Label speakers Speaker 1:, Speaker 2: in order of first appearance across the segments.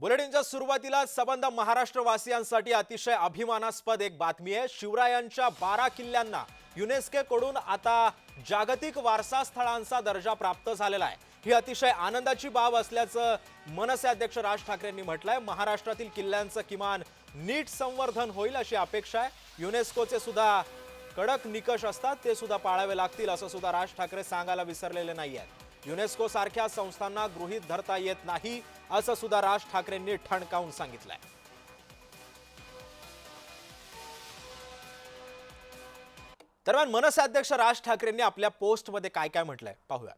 Speaker 1: बुलेटिनच्या सुरुवातीला सबंध महाराष्ट्रवासियांसाठी अतिशय अभिमानास्पद एक बातमी आहे. शिवरायांच्या बारा किल्ल्यांना युनेस्कोकडून आता जागतिक वारसा स्थळांचा दर्जा प्राप्त झालेला आहे. ही अतिशय आनंदाची बाब असल्याचं मनसे अध्यक्ष राज ठाकरेंनी म्हटलंय. महाराष्ट्रातील किल्ल्यांचं किमान नीट संवर्धन होईल अशी अपेक्षा आहे. युनेस्कोचे सुद्धा कडक निकष असतात ते सुद्धा पाळावे लागतील असं सुद्धा राज ठाकरे सांगायला विसरलेले नाही आहेत युनेस्को सारख्या संस्थांना गृहीत धरता येत नाही असं सुद्धा राज ठाकरेंनी ठणकावून सांगितलंय. दरम्यान मनसे अध्यक्ष राज ठाकरेंनी आपल्या पोस्टमध्ये काय काय म्हटलंय? पाहूया.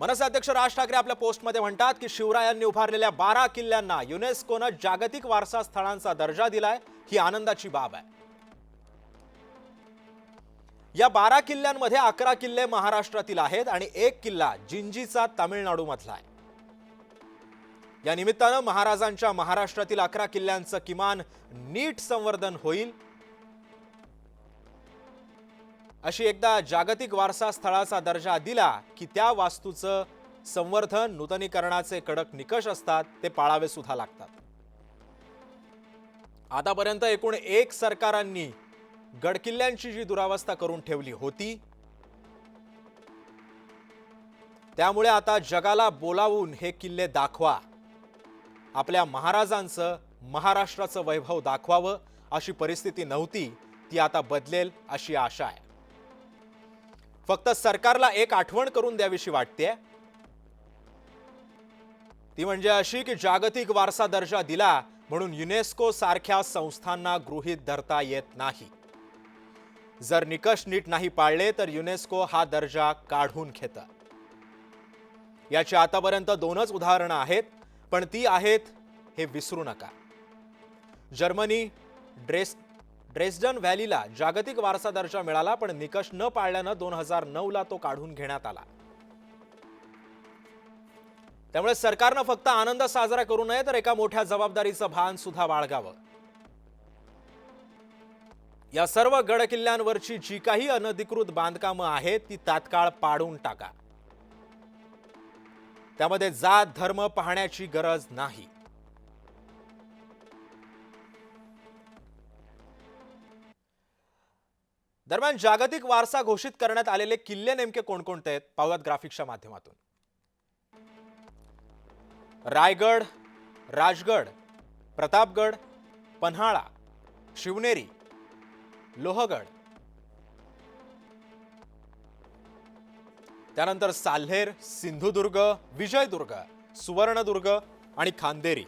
Speaker 1: मनसे अध्यक्ष राज ठाकरे आपल्या पोस्टमध्ये म्हणतात की शिवरायांनी उभारलेल्या बारा किल्ल्यांना युनेस्कोनं जागतिक वारसा स्थळांचा दर्जा दिलाय ही आनंदाची बाब आहे. या बारा किल्ल्यांमध्ये अकरा किल्ले महाराष्ट्रातील आहेत आणि एक किल्ला जिंजीचा तामिळनाडूमधला आहे. या निमित्तानं महाराजांच्या महाराष्ट्रातील अकरा किल्ल्यांचं किमान नीट संवर्धन होईल. अशी एकदा जागतिक वारसा स्थळाचा दर्जा दिला की त्या वास्तूचं संवर्धन नूतनीकरणाचे कडक निकष असतात ते पाळावे सुद्धा लागतात. आतापर्यंत एकूण एक सरकारांनी गडकिल्ल्यांची जी दुरावस्था करून ठेवली होती त्यामुळे आता जगाला बोलावून हे किल्ले दाखवा. आपल्या महाराजांचं महाराष्ट्राचं वैभव दाखवावं अशी परिस्थिती नव्हती ती आता बदलेल अशी आशा आहे. फक्त सरकारला एक आठवण करून द्यावीशी वाटते ती म्हणजे अशी की जागतिक वारसा दर्जा दिला म्हणून युनेस्को सारख्या संस्थांना गृहीत धरता येत नाही. जर निकष नीट नाही पाळले तर युनेस्को हा दर्जा काढून घेत. याची आतापर्यंत दोनच उदाहरणं आहेत पण ती आहेत हे विसरू नका. जर्मनी ड्रेस ड्रेसडन व्हॅलीला जागतिक वारसा दर्जा मिळाला पण निकष न पाळल्यानं दोन हजार नऊला तो काढून घेण्यात आला. त्यामुळे सरकारनं फक्त आनंद साजरा करू नये तर एका मोठ्या जबाबदारीचं भान सुद्धा बाळगावं. या सर्व गडकिल्ल्यांवरची जी काही अनधिकृत बांधकामं आहेत ती तात्काळ पाडून टाका. त्यामध्ये जात धर्म पाहण्याची गरज नाही. दरम्यान जागतिक वारसा घोषित करण्यात आलेले किल्ले नेमके कोणकोणते आहेत पाहुयात ग्राफिक्सच्या माध्यमातून. रायगड राजगड प्रतापगड पन्हाळा शिवनेरी लोहगड. त्यानंतर साल्हेर सिंधुदुर्ग विजयदुर्ग सुवर्णदुर्ग आणि खांदेरी.